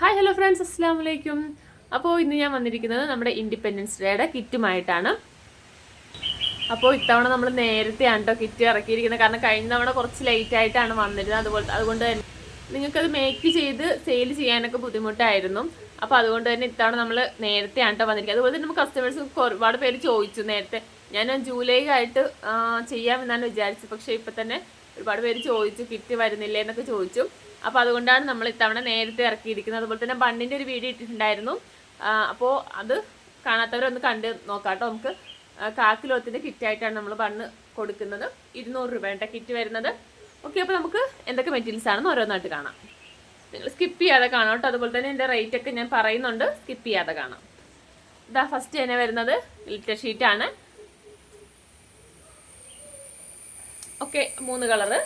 Hi hello friends അസ്സാം വലൈക്കും അപ്പോൾ ഇന്ന് ഞാൻ വന്നിരിക്കുന്നത് നമ്മുടെ ഇൻഡിപെൻഡൻസ് ഡേയുടെ കിറ്റുമായിട്ടാണ്. അപ്പോൾ ഇത്തവണ നമ്മൾ നേരത്തെയാണ് കേട്ടോ കിറ്റ് ഇറക്കിയിരിക്കുന്നത്. കാരണം കഴിഞ്ഞ തവണ കുറച്ച് ലേറ്റ് ആയിട്ടാണ് വന്നിരുന്നത്. അതുപോലെ അതുകൊണ്ട് തന്നെ നിങ്ങൾക്കത് മേക്ക് ചെയ്ത് സെയിൽ ചെയ്യാനൊക്കെ ബുദ്ധിമുട്ടായിരുന്നു. അപ്പോൾ അതുകൊണ്ട് തന്നെ ഇത്തവണ നമ്മൾ നേരത്തെയാണ് കേട്ടോ വന്നിരിക്കുന്നത്. അതുപോലെ തന്നെ നമ്മൾ കസ്റ്റമേഴ്സ് ഒരുപാട് പേര് ചോദിച്ചു നേരത്തെ. ഞാൻ ജൂലൈ ആയിട്ട് ചെയ്യാമെന്നാണ് വിചാരിച്ചത്. പക്ഷേ ഇപ്പം തന്നെ ഒരുപാട് പേര് ചോദിച്ചു കിറ്റ് വരുന്നില്ലേ എന്നൊക്കെ ചോദിച്ചു. അപ്പോൾ അതുകൊണ്ടാണ് നമ്മൾ ഇത്തവണ നേരത്തെ ഇറക്കിയിരിക്കുന്നത്. അതുപോലെ തന്നെ ബണ്ണിന്റെ ഒരു വീഡിയോ ഇട്ടിട്ടുണ്ടായിരുന്നു. അപ്പോൾ അത് കാണാത്തവരൊന്ന് കണ്ട് നോക്കാം കേട്ടോ. നമുക്ക് കാക്കിലോത്തിന്റെ കിറ്റായിട്ടാണ് നമ്മൾ ബണ്ണ് കൊടുക്കുന്നത്. ഇരുന്നൂറ് രൂപയുടെ കിറ്റ് വരുന്നത്. ഓക്കെ അപ്പോൾ നമുക്ക് എന്തൊക്കെ മെറ്റീരിയൽസ് ആണെന്ന് ഓരോന്നായിട്ട് കാണാം. നിങ്ങൾ സ്കിപ്പ് ചെയ്യാതെ കാണാം കേട്ടോ. അതുപോലെ തന്നെ എന്റെ റേറ്റ് ഒക്കെ ഞാൻ പറയുന്നുണ്ട്. സ്കിപ്പ് ചെയ്യാതെ കാണാം. ഇതാ ഫസ്റ്റ് തന്നെ വരുന്നത്. ലിറ്റർ ഷീറ്റാണ് ഓക്കെ മൂന്ന് കളറ്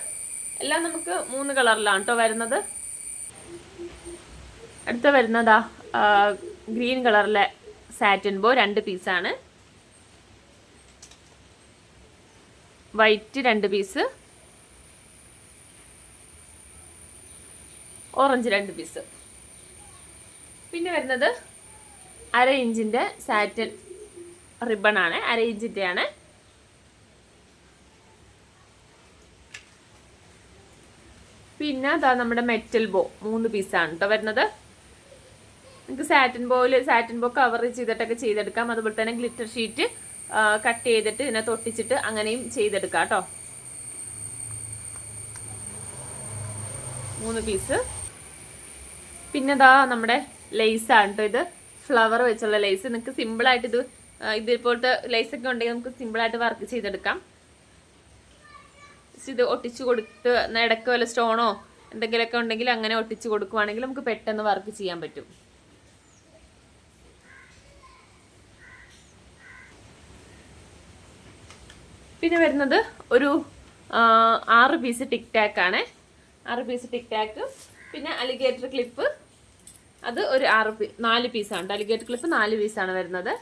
എല്ലാം നമുക്ക് മൂന്ന് കളറിലാണ് കേട്ടോ വരുന്നത്. അടുത്ത വരുന്നതാ ഗ്രീൻ കളറിലെ സാറ്റിൻ ബോ രണ്ട് പീസാണ്. വൈറ്റ് രണ്ട് പീസ്. ഓറഞ്ച് രണ്ട് പീസ്. പിന്നെ വരുന്നത് അര ഇഞ്ചിന്റെ സാറ്റൻ റിബണാണ് അര ഇഞ്ചിന്റെയാണ് പിന്നെ അതാ നമ്മുടെ മെറ്റൽ ബോ മൂന്ന് പീസാണ് കേട്ടോ വരുന്നത്. നിങ്ങൾക്ക് സാറ്റിൻ ബോയിൽ സാറ്റിൻ ബോ കവർ ചെയ്തിട്ടൊക്കെ ചെയ്തെടുക്കാം. അതുപോലെ തന്നെ ഗ്ലിറ്റർ ഷീറ്റ് കട്ട് ചെയ്തിട്ട് ഇതിനെ തൊട്ടിച്ചിട്ട് അങ്ങനെയും ചെയ്തെടുക്കാം കേട്ടോ മൂന്ന് പീസ് പിന്നെ ഇതാ നമ്മുടെ ലെയ്സാണ് കേട്ടോ ഇത്. ഫ്ലവർ വെച്ചുള്ള ലേസ് നിങ്ങൾക്ക് സിമ്പിളായിട്ട് ഇത് ഇതേപോലത്തെ ലേസ് ഒക്കെ ഉണ്ടെങ്കിൽ നമുക്ക് സിമ്പിളായിട്ട് വർക്ക് ചെയ്തെടുക്കാം. Just ഇത് ഒട്ടിച്ചു കൊടുത്ത് ഇടയ്ക്ക് വല്ല സ്റ്റോണോ എന്തെങ്കിലുമൊക്കെ ഉണ്ടെങ്കിൽ അങ്ങനെ ഒട്ടിച്ചു കൊടുക്കുവാണെങ്കിൽ നമുക്ക് പെട്ടെന്ന് വർക്ക് ചെയ്യാൻ പറ്റും. പിന്നെ വരുന്നത് ഒരു ആറ് പീസ് ടിക് ടാക്ക് ആണ്. ആറ് പീസ് ടിക് ടാക്ക് പിന്നെ അലിഗേറ്റർ ക്ലിപ്പ് അത് ഒരു ആറ് നാല് പീസാണ് അലിഗേറ്റർ ക്ലിപ്പ് നാല് പീസാണ് വരുന്നത്.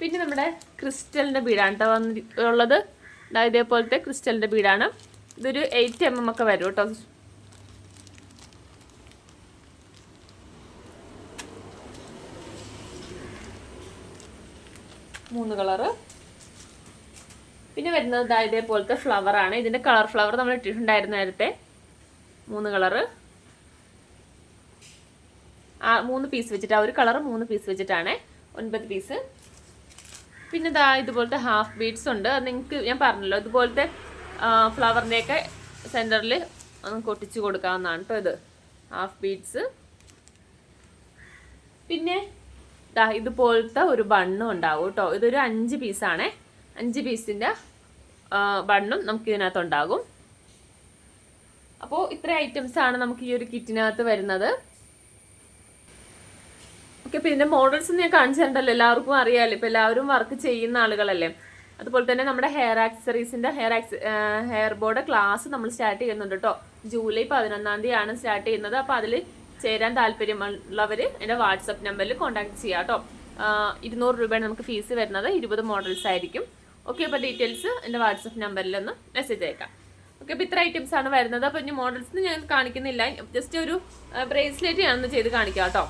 പിന്നെ നമ്മുടെ ക്രിസ്റ്റലിന്റെ ബീഡാണ് കേട്ടോ വന്നി ഉള്ളത്. ഇതേപോലത്തെ ക്രിസ്റ്റലിന്റെ ബീഡാണ്. ഇതൊരു എയ്റ്റ് എം എം ഒക്കെ വരും കേട്ടോ മൂന്ന് കളറ് പിന്നെ വരുന്നത് ഇതേപോലത്തെ ഫ്ലവർ ആണ്. ഇതിന്റെ കളർ ഫ്ലവർ നമ്മൾ ഇട്ടിട്ടുണ്ടായിരുന്നു നേരത്തെ. മൂന്ന് കളറ് ആ മൂന്ന് പീസ് വെച്ചിട്ട് ആ ഒരു കളർ മൂന്ന് പീസ് വെച്ചിട്ടാണ്. ഒൻപത് പീസ് പിന്നെ ദാ ഇതുപോലത്തെ ഹാഫ് ബീഡ്സ് ഉണ്ട്. അത് നിങ്ങൾക്ക് ഞാൻ പറഞ്ഞല്ലോ ഇതുപോലത്തെ ഫ്ലവറിന്റെയൊക്കെ സെന്ററിൽ നമുക്ക് ഒട്ടിച്ച് കൊടുക്കാവുന്നതാണ് കേട്ടോ ഇത്. ഹാഫ് ബീഡ്സ് പിന്നെ ദാ ഇതുപോലത്തെ ഒരു ബണ്ണും ഉണ്ടാവും കേട്ടോ ഇതൊരു അഞ്ച് പീസാണേ അഞ്ച് പീസിന്റെ ബണ്ണും നമുക്ക് ഇതിനകത്ത് ഉണ്ടാകും അപ്പോൾ ഇത്ര ഐറ്റംസാണ് നമുക്ക് ഈ ഒരു കിറ്റിനകത്ത് വരുന്നത്. ഓക്കെ പിന്നെ മോഡൽസ് ഞാൻ കാണിച്ചിട്ടുണ്ടല്ലോ എല്ലാവർക്കും അറിയാമല്ലോ ഇപ്പോൾ എല്ലാവരും വർക്ക് ചെയ്യുന്ന ആളുകളല്ലേ. അതുപോലെ തന്നെ നമ്മുടെ ഹെയർ ആക്സറീസിന്റെ ഹെയർ ആക്സ് ഹെയർ ബോർഡ് ക്ലാസ് നമ്മൾ സ്റ്റാർട്ട് ചെയ്യുന്നുണ്ട് കേട്ടോ ജൂലൈ പതിനൊന്നാം തീയതിയാണ് സ്റ്റാർട്ട് ചെയ്യുന്നത്. അപ്പോൾ അതിൽ ചേരാൻ താല്പര്യമുള്ളവർ എന്റെ വാട്സപ്പ് നമ്പറിൽ കോൺടാക്ട് ചെയ്യാം കേട്ടോ ഇരുന്നൂറ് രൂപയാണ് നമുക്ക് ഫീസ് വരുന്നത്. ഇരുപത് മോഡൽസ് ആയിരിക്കും. ഓക്കെ അപ്പോൾ ഡീറ്റെയിൽസ് എന്റെ വാട്സപ്പ് നമ്പറിൽ ഒന്ന് മെസ്സേജ് അയക്കാം. ഓക്കെ അപ്പോൾ ഇത്ര ഐറ്റംസ് ആണ് വരുന്നത്. അപ്പോൾ ഇനി മോഡൽസ് ഞാൻ കാണിക്കുന്നില്ല. ജസ്റ്റ് ഒരു ബ്രേസ്ലെറ്റ് ഞാനൊന്ന് ചെയ്ത് കാണിക്കാം കേട്ടോ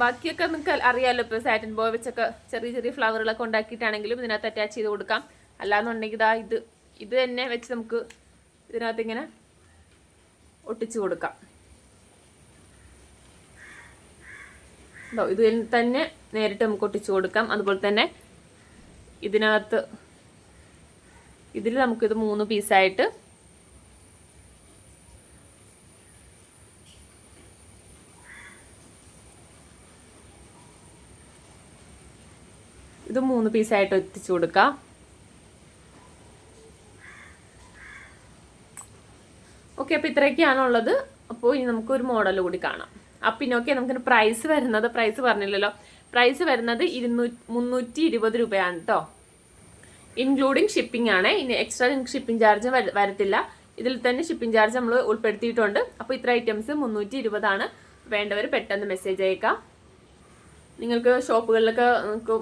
ബാക്കിയൊക്കെ നിങ്ങൾക്ക് അറിയാമല്ലോ ഇപ്പോൾ സാറ്റിൻ ബോയ് വെച്ചൊക്കെ ചെറിയ ചെറിയ ഫ്ലവറുകളൊക്കെ ഉണ്ടാക്കിയിട്ടാണെങ്കിലും ഇതിനകത്ത് അറ്റാച്ച് ചെയ്ത് കൊടുക്കാം. അല്ലാന്നുണ്ടെങ്കിൽ ഇതാ ഇത് ഇത് തന്നെ വെച്ച് നമുക്ക് ഇതിനകത്ത് ഇങ്ങനെ ഒട്ടിച്ചു കൊടുക്കാം. ഇത് തന്നെ നേരിട്ട് നമുക്ക് ഒട്ടിച്ചു കൊടുക്കാം. അതുപോലെ തന്നെ ഇതിനകത്ത് ഇതിൽ നമുക്കിത് മൂന്ന് പീസായിട്ട് ഇത് മൂന്ന് പീസായിട്ട് എത്തിച്ചു കൊടുക്കാം. ഓക്കെ അപ്പോൾ ഇത്രയൊക്കെയാണുള്ളത്. അപ്പോൾ ഇനി നമുക്ക് ഒരു മോഡൽ കൂടി കാണാം. അപ്പം പിന്നെ ഓക്കെ നമുക്ക് പ്രൈസ് വരുന്നത് പ്രൈസ് പറഞ്ഞില്ലല്ലോ. പ്രൈസ് വരുന്നത് ഇരുന്നൂ മുന്നൂറ്റി ഇരുപത് രൂപയാണ് കേട്ടോ ഇൻക്ലൂഡിങ് ഷിപ്പിംഗ് ആണ്. ഇനി എക്സ്ട്രാ ഷിപ്പിംഗ് ചാർജ് വരത്തില്ല. ഇതിൽ തന്നെ ഷിപ്പിംഗ് ചാർജ് നമ്മൾ ഉൾപ്പെടുത്തിയിട്ടുണ്ട്. അപ്പോൾ ഇത്ര ഐറ്റംസ് മുന്നൂറ്റി ഇരുപതാണ് വേണ്ടവർ പെട്ടെന്ന് മെസ്സേജ് അയക്കാം. നിങ്ങൾക്ക് ഷോപ്പുകളിലൊക്കെ നിങ്ങൾക്ക്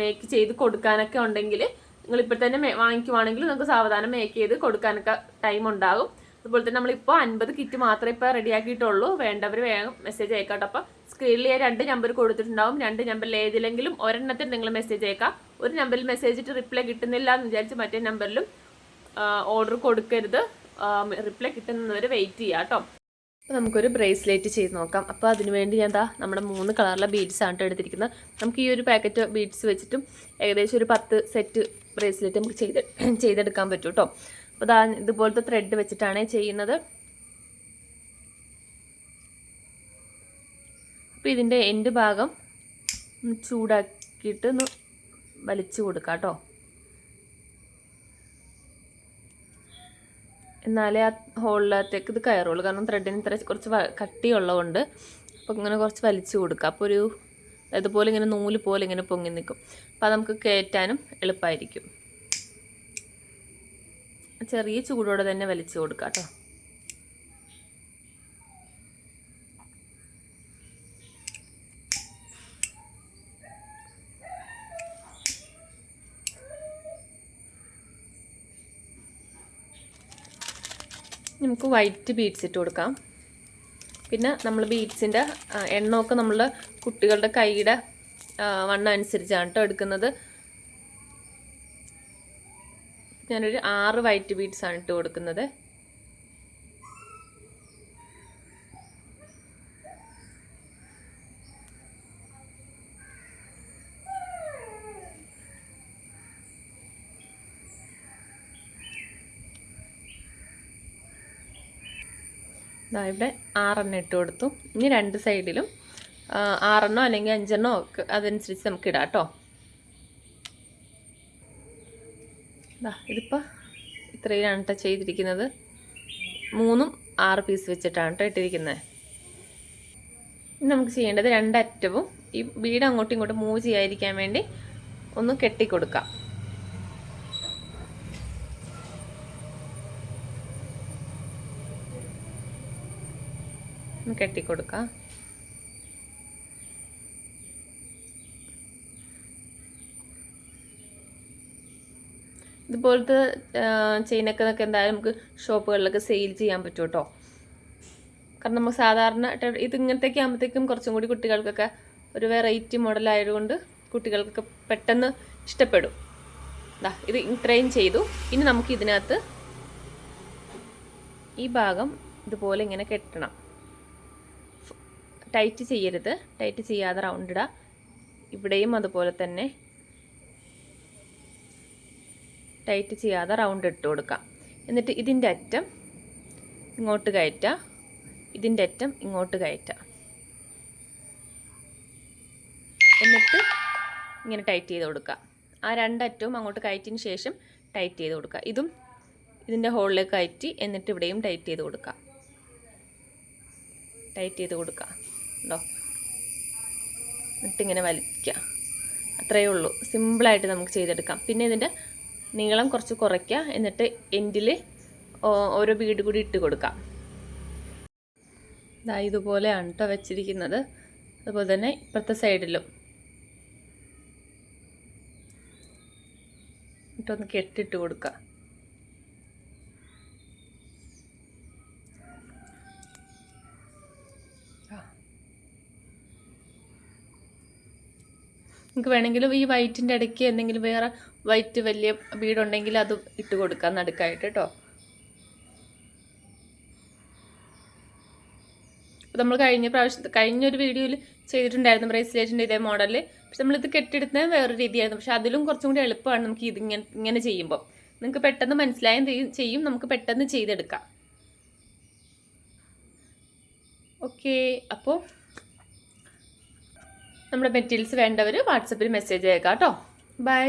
മേക്ക് ചെയ്ത് കൊടുക്കാനൊക്കെ ഉണ്ടെങ്കിൽ നിങ്ങൾ ഇപ്പോൾ തന്നെ വാങ്ങിക്കുവാണെങ്കിൽ നിങ്ങൾക്ക് സാവധാനം മേക്ക് ചെയ്ത് കൊടുക്കാനൊക്കെ ടൈം ഉണ്ടാകും. അതുപോലെ തന്നെ നമ്മളിപ്പോൾ അൻപത് കിറ്റ് മാത്രമേ ഇപ്പോൾ റെഡിയാക്കിയിട്ടുള്ളൂ വേണ്ടവർ വേഗം മെസ്സേജ് അയക്കാട്ടോ. അപ്പോൾ സ്ക്രീനിൽ ഞാൻ രണ്ട് നമ്പർ കൊടുത്തിട്ടുണ്ടാവും. രണ്ട് നമ്പറിൽ ഏതിലെങ്കിലും ഒരെണ്ണത്തിൽ നിങ്ങൾ മെസ്സേജ് അയക്കാം. ഒരു നമ്പറിൽ മെസ്സേജ് റിപ്ലൈ കിട്ടുന്നില്ല എന്ന് വിചാരിച്ച് മറ്റേ നമ്പറിലും ഓർഡർ കൊടുക്കരുത്. റിപ്ലൈ കിട്ടുന്നവർ വെയിറ്റ് ചെയ്യാം കേട്ടോ നമുക്കൊരു ബ്രേസ്ലെറ്റ് ചെയ്ത് നോക്കാം. അപ്പോൾ അതിന് വേണ്ടി ഞാൻ എന്താ നമ്മുടെ മൂന്ന് കളറിലെ ബീഡ്സ് ആണ് എടുത്തിരിക്കുന്നത്. നമുക്ക് ഈ ഒരു പാക്കറ്റ് ബീഡ്സ് വെച്ചിട്ടും ഏകദേശം ഒരു പത്ത് സെറ്റ് ബ്രേസ്ലെറ്റ് നമുക്ക് ചെയ്ത് ചെയ്തെടുക്കാൻ പറ്റും കേട്ടോ. അപ്പോൾ ഇതാ ഇതുപോലത്തെ ത്രെഡ് വെച്ചിട്ടാണ് ചെയ്യുന്നത്. അപ്പോൾ ഇതിന്റെ എൻഡ് ഭാഗം ചൂടാക്കിയിട്ട് ഒന്ന് വലിച്ചു കൊടുക്കാം കേട്ടോ. എന്നാലേ ആ ഹോളിലത്തേക്ക് ഇത് കയറുള്ളൂ. കാരണം ത്രെഡിന് ഇത്ര കുറച്ച് കട്ടിയുള്ളതുകൊണ്ട് അപ്പോൾ ഇങ്ങനെ കുറച്ച് വലിച്ചു കൊടുക്കുക അപ്പോൾ ഒരു ഇതുപോലെ ഇങ്ങനെ നൂൽ പോലെ ഇങ്ങനെ പൊങ്ങി നിൽക്കും അപ്പോൾ നമുക്ക് കയറ്റാനും എളുപ്പമായിരിക്കും ചെറിയ ചൂടോടെ തന്നെ വലിച്ചു കൊടുക്കാം കേട്ടോ. നമുക്ക് വൈറ്റ് ബീഡ്സ് ഇട്ട് കൊടുക്കാം. പിന്നെ നമ്മൾ ബീഡ്സിന്റെ എണ്ണമൊക്കെ നമ്മൾ കുട്ടികളുടെ കൈയുടെ വണ്ണം അനുസരിച്ചാണ് കേട്ടോ എടുക്കുന്നത്. ഞാനൊരു ആറ് വൈറ്റ് ബീഡ്സാണ് ഇട്ട് കൊടുക്കുന്നത്. ഇവിടെ ആറെണ്ണം ഇട്ട് കൊടുത്തു. ഇനി രണ്ട് സൈഡിലും ആറെണ്ണോ അല്ലെങ്കിൽ അഞ്ചെണ്ണോ അതനുസരിച്ച് നമുക്ക് ഇടാം കേട്ടോ. ഇതിപ്പോൾ ഇത്രയാണ് കേട്ടോ ചെയ്തിരിക്കുന്നത്. മൂന്നും ആറ് പീസ് വെച്ചിട്ടാണ് കേട്ടോ ഇട്ടിരിക്കുന്നത്. ഇനി നമുക്ക് ചെയ്യേണ്ടത് രണ്ടറ്റവും ഈ ബീഡ് അങ്ങോട്ടും ഇങ്ങോട്ടും മൂവ് ചെയ്യാതിരിക്കാൻ വേണ്ടി ഒന്ന് കെട്ടിക്കൊടുക്കാം. കെട്ടിക്കൊടുക്കാം. ഇതുപോലത്തെ ചെയിനൊക്കെ നമുക്ക് എന്തായാലും നമുക്ക് ഷോപ്പുകളിലൊക്കെ സെയിൽ ചെയ്യാൻ പറ്റും കേട്ടോ കാരണം നമുക്ക് സാധാരണ ഇത് ഇത് ഇങ്ങനത്തെയൊക്കെ ആകുമ്പോഴത്തേക്കും കുറച്ചും കൂടി കുട്ടികൾക്കൊക്കെ ഒരു വെറൈറ്റി മോഡലായതുകൊണ്ട് കുട്ടികൾക്കൊക്കെ പെട്ടെന്ന് ഇഷ്ടപ്പെടും. ദാ ഇത് ഇത്രയും ചെയ്തു. ഇനി നമുക്ക് ഇതിനകത്ത് ഈ ഭാഗം ഇതുപോലെ ഇങ്ങനെ കെട്ടണം. ടൈറ്റ് ചെയ്യരുത്. ടൈറ്റ് ചെയ്യാതെ റൗണ്ട് ഇടുക ഇവിടെയും അതുപോലെ തന്നെ ടൈറ്റ് ചെയ്യാതെ റൗണ്ട് ഇട്ട് കൊടുക്കാം. എന്നിട്ട് ഇതിന്റെ അറ്റം ഇങ്ങോട്ട് കയറ്റുക ഇതിന്റെ അറ്റം ഇങ്ങോട്ട് കയറ്റുക എന്നിട്ട് ഇങ്ങനെ ടൈറ്റ് ചെയ്ത് കൊടുക്കുക ആ രണ്ടറ്റവും അങ്ങോട്ട് കയറ്റിന് ശേഷം ടൈറ്റ് ചെയ്ത് കൊടുക്കുക ഇതും ഇതിന്റെ ഹോളിലേക്ക് കയറ്റി എന്നിട്ട് ഇവിടെയും ടൈറ്റ് ചെയ്ത് കൊടുക്കുക ടൈറ്റ് ചെയ്ത് കൊടുക്കുക ഉണ്ടോ? എന്നിട്ടിങ്ങനെ വലിക്കുക. അത്രയേ ഉള്ളൂ. സിമ്പിളായിട്ട് നമുക്ക് ചെയ്തെടുക്കാം. പിന്നെ ഇതിന്റെ നീളം കുറച്ച് കുറയ്ക്കുക. എന്നിട്ട് എൻഡിൽ ഓരോ ബീഡ് കൂടി ഇട്ട് കൊടുക്കാം. ഇതാ ഇതുപോലെയാണ് കേട്ടോ വെച്ചിരിക്കുന്നത്. അതുപോലെ തന്നെ ഇപ്പുറത്തെ സൈഡിലും. എന്നിട്ടൊന്ന് കെട്ടിട്ട് കൊടുക്കുക. നിങ്ങൾക്ക് വേണമെങ്കിലും ഈ വൈറ്റിന്റെ ഇടയ്ക്ക് എന്തെങ്കിലും വേറെ വൈറ്റ് വലിയ ബീഡുണ്ടെങ്കിൽ അത് ഇട്ട് കൊടുക്കാം നടുക്കായിട്ട് കേട്ടോ. അപ്പോൾ നമ്മൾ കഴിഞ്ഞ പ്രാവശ്യം കഴിഞ്ഞൊരു വീഡിയോയിൽ ചെയ്തിട്ടുണ്ടായിരുന്നു ബ്രേസ്ലേറ്റിന്റെ ഇതേ മോഡൽ പക്ഷെ നമ്മളിത് കെട്ടിടുന്നത് വേറെ രീതിയായിരുന്നു. പക്ഷെ അതിലും കുറച്ചും കൂടി എളുപ്പമാണ് നമുക്ക് ഇത് ഇങ്ങനെ ഇങ്ങനെ ചെയ്യുമ്പോൾ നിങ്ങൾക്ക് പെട്ടെന്ന് മനസ്സിലായും ചെയ്യും. നമുക്ക് പെട്ടെന്ന് ചെയ്തെടുക്കാം. ഓക്കെ അപ്പോൾ നമ്മുടെ മെറ്റീരിയൽസ് വേണ്ടവർ വാട്സപ്പിൽ മെസ്സേജ് അയക്കാം കേട്ടോ ബൈ